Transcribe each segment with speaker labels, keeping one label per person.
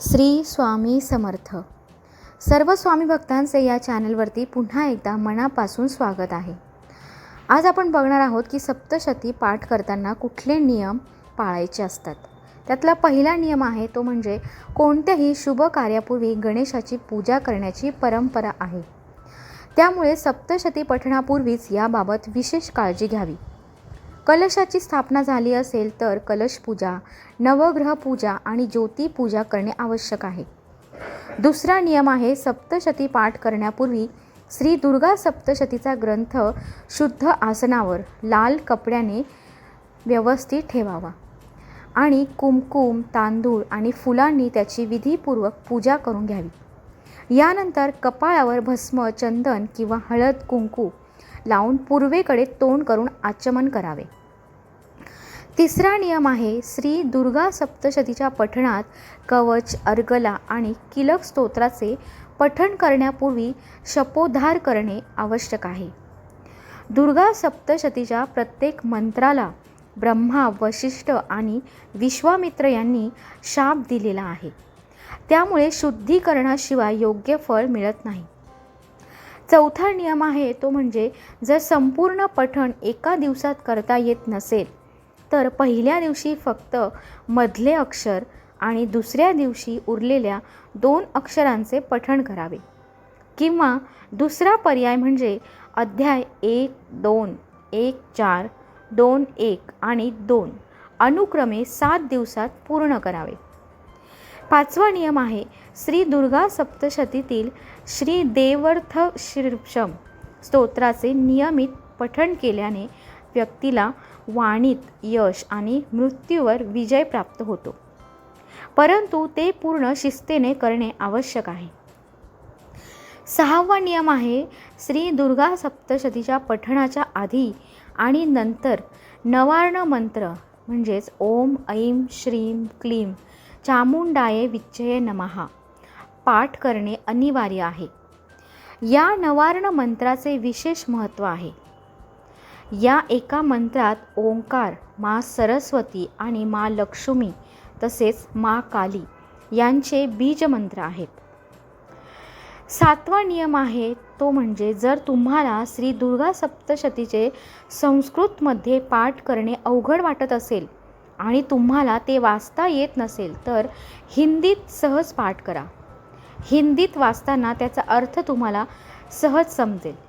Speaker 1: श्री स्वामी समर्थ. सर्व स्वामी भक्तांचे या चॅनलवरती पुन्हा एकदा मनापासून स्वागत आहे. आज आपण बघणार आहोत की सप्तशती पाठ करताना कुठले नियम पाळायचे असतात. त्यातला पहिला नियम आहे तो म्हणजे कोणत्याही शुभ कार्यापूर्वी गणेशाची पूजा करण्याची परंपरा आहे. त्यामुळे सप्तशती पठणापूर्वीच याबाबत विशेष काळजी घ्यावी. कलशाची स्थापना झाली असेल तर कलश पूजा नवग्रह पूजा आणि ज्योती पूजा करणे आवश्यक आहे. दुसरा नियम आहे सप्तशती पाठ करण्यापूर्वी श्री दुर्गा सप्तशतीचा ग्रंथ शुद्ध आसनावर लाल कपड्याने व्यवस्थित ठेवावा आणि कुमकुम तांदूळ आणि फुलांनी त्याची विधीपूर्वक पूजा करून घ्यावी. यानंतर कपाळावर भस्म चंदन किंवा हळद कुंकू लावून पूर्वेकडे तोंड करून आचमन करावे. तिसरा नियम आहे श्री दुर्गा सप्तशतीच्या पठणात कवच अर्गला आणि किलक स्तोत्राचे पठण करण्यापूर्वी शपोद्धार करणे आवश्यक आहे. दुर्गा सप्तशतीच्या प्रत्येक मंत्राला ब्रह्मा वशिष्ठ आणि विश्वामित्र यांनी शाप दिलेला आहे. त्यामुळे शुद्धीकरणाशिवाय योग्य फळ मिळत नाही. चौथा नियम आहे तो म्हणजे जर संपूर्ण पठण एका दिवसात करता येत नसेल तर पहिल्या दिवशी फक्त मधले अक्षर आणि दुसऱ्या दिवशी उरलेल्या दोन अक्षरांचे पठण करावे. किंवा दुसरा पर्याय म्हणजे अध्याय एक दोन एक चार दोन एक आणि दोन अनुक्रमे सात दिवसात पूर्ण करावे. पाचवा नियम आहे श्री दुर्गा सप्तशतीतील श्री देवर्थ शीर्षम स्तोत्राचे नियमित पठण केल्याने व्यक्तीला वाणीत यश आणि मृत्यूवर विजय प्राप्त होतो. परंतु ते पूर्ण शिस्तीने करणे आवश्यक आहे. सहावा नियम आहे श्री दुर्गा सप्तशतीच्या पठणाच्या आधी आणि नंतर नवार्ण मंत्र म्हणजेच ओम ऐं श्रीं क्लीं चामुंडाये विच्चये नमहा पाठ करणे अनिवार्य आहे. या नवार्ण मंत्राचे विशेष महत्त्व आहे. या एका मंत्रात ओंकार मा सरस्वती आणि मा लक्ष्मी तसेच मा काली यांचे बीजमंत्र आहेत. सातवा नियम आहे तो म्हणजे जर तुम्हाला श्री दुर्गा सप्तशतीचे संस्कृतमध्ये पाठ करणे अवघड वाटत असेल आणि तुम्हाला ते वाचता येत नसेल तर हिंदीत सहज पाठ करा. हिंदीत वाचताना त्याचा अर्थ तुम्हाला सहज समजेल.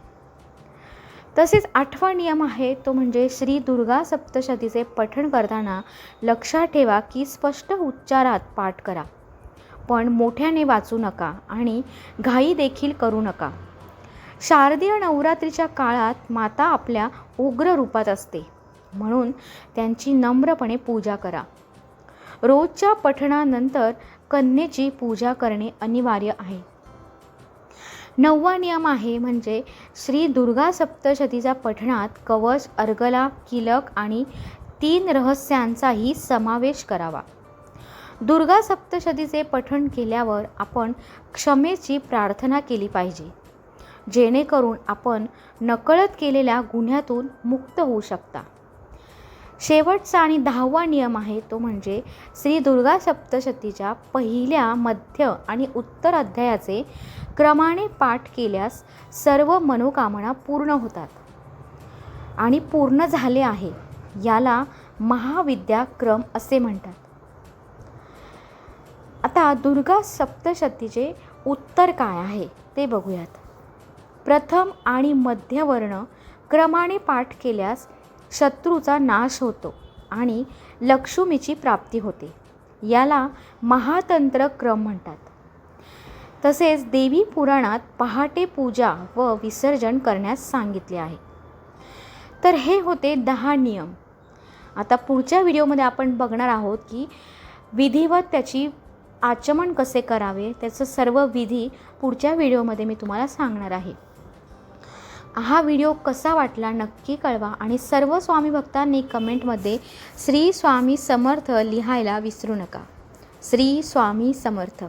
Speaker 1: तसेच आठवा नियम आहे तो म्हणजे श्री दुर्गा सप्तशतीचे पठण करताना लक्षात ठेवा की स्पष्ट उच्चारात पाठ करा. पण मोठ्याने वाचू नका आणि घाई देखील करू नका. शारदीय नवरात्रीच्या काळात माता आपल्या उग्र रूपात असते. म्हणून त्यांची नम्रपणे पूजा करा. रोजच्या पठणानंतर कन्येची पूजा करणे अनिवार्य आहे. नववा नियम आहे म्हणजे श्री दुर्गा सप्तशतीच्या पठणात कवच अर्गला किलक आणि तीन रहस्यांचाही समावेश करावा. दुर्गा सप्तशतीचे पठण केल्यावर आपण क्षमेची प्रार्थना केली पाहिजे. जेणेकरून आपण नकळत केलेल्या गुन्ह्यातून मुक्त होऊ शकता. शेवटचा आणि दहावा नियम आहे तो म्हणजे श्री दुर्गा सप्तशतीच्या पहिल्या मध्य आणि उत्तर अध्यायाचे क्रमाने पाठ केल्यास सर्व मनोकामना पूर्ण होतात. आणि पूर्ण झाले आहे याला महाविद्याक्रम असे म्हणतात. आता दुर्गा सप्तशतीचे उत्तर काय आहे ते बघूयात. प्रथम आणि मध्यवर्ण क्रमाने पाठ केल्यास शत्रूचा नाश होतो आणि लक्ष्मीची प्राप्ती होते. याला महातंत्र क्रम म्हणतात. तसेच देवी पुराणात पहाटे पूजा व विसर्जन करण्यास सांगितले आहे. तर हे होते दहा नियम. आता पुढच्या व्हिडिओमध्ये आपण बघणार आहोत की विधिवत त्याची आचमन कसे करावे त्याचं सर्व विधी पुढच्या व्हिडिओमध्ये मी तुम्हाला सांगणार आहे. हा व्हिडिओ कसा वाटला नक्की कळवा आणि सर्व स्वामी भक्तांनी कमेंटमध्ये श्री स्वामी समर्थ लिहायला विसरू नका. श्री स्वामी समर्थ.